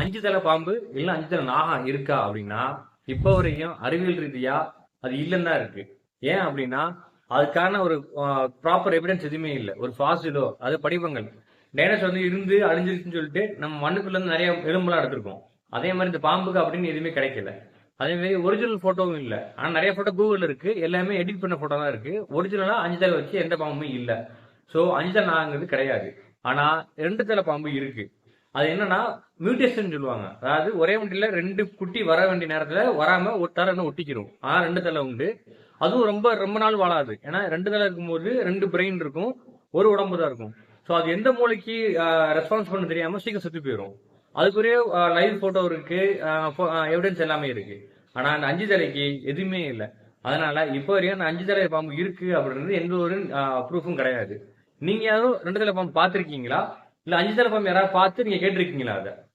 அஞ்சு தலை பாம்பு இல்ல அஞ்சு தலை நாகம் இருக்கா அப்படின்னா இப்போ வரைக்கும் அறிவியல் ரீதியா அது இல்லைன்னு தான் இருக்கு. ஏன் அப்படின்னா அதுக்கான ஒரு ப்ராப்பர் எவிடன்ஸ் எதுவுமே இல்லை. ஒரு ஃபாசிலோ அது படிவங்கள் டைனோசர் வந்து இருந்து அழிஞ்சிருச்சுன்னு சொல்லிட்டு நம்ம மண்ணுக்குள்ள இருந்து நிறைய எலும்புலாம் எடுத்திருக்கோம். அதே மாதிரி இந்த பாம்புக்கு அப்படின்னு எதுவுமே கிடைக்கல. அதே மாதிரி ஒரிஜினல் போட்டோவும் இல்லை. ஆனால் நிறைய போட்டோ கூகுள் இருக்கு. எல்லாமே எடிட் பண்ண போட்டோ தான் இருக்கு. ஒரிஜினலாக அஞ்சு தலை வச்சு எந்த பாம்புமே இல்லை. ஸோ அஞ்சு தலை நாங்கிறது கிடையாது. ஆனால் ரெண்டு தலை பாம்பு இருக்கு. அது என்னன்னா மியூட்டேஷன் சொல்லுவாங்க. அதாவது ஒரே வண்டியில ரெண்டு குட்டி வர வேண்டிய நேரத்துல வராம ஒரு தலை ஒட்டிக்கிறோம் ஆனா ரெண்டு தலை உண்டு. அதுவும் ரொம்ப ரொம்ப நாள் வாழாது. ஏன்னா ரெண்டு தலை இருக்கும்போது ரெண்டு பிரெயின் இருக்கும். ஒரு உடம்பு தான் இருக்கும். ஸோ அது எந்த மூளைக்கு ரெஸ்பான்ஸ் பண்ண தெரியாம சீக்கிரம் செத்து போயிடும் அதுக்குரிய லைவ் போட்டோ இருக்கு. எவிடன்ஸ் எல்லாமே இருக்கு. ஆனா அந்த அஞ்சு தலைக்கு எதுவுமே இல்லை. அதனால இப்போ வரையும் அந்த அஞ்சு தலை பாம்பு இருக்கு அப்படின்றது எந்த ஒரு ப்ரூஃபும் கிடையாது. நீங்க யாரும் ரெண்டு தலை பாம்பு பார்த்துருக்கீங்களா? இல்ல அஞ்சு தலை யாராவது பார்த்து நீங்க கேட்டிருக்கீங்களா அதை?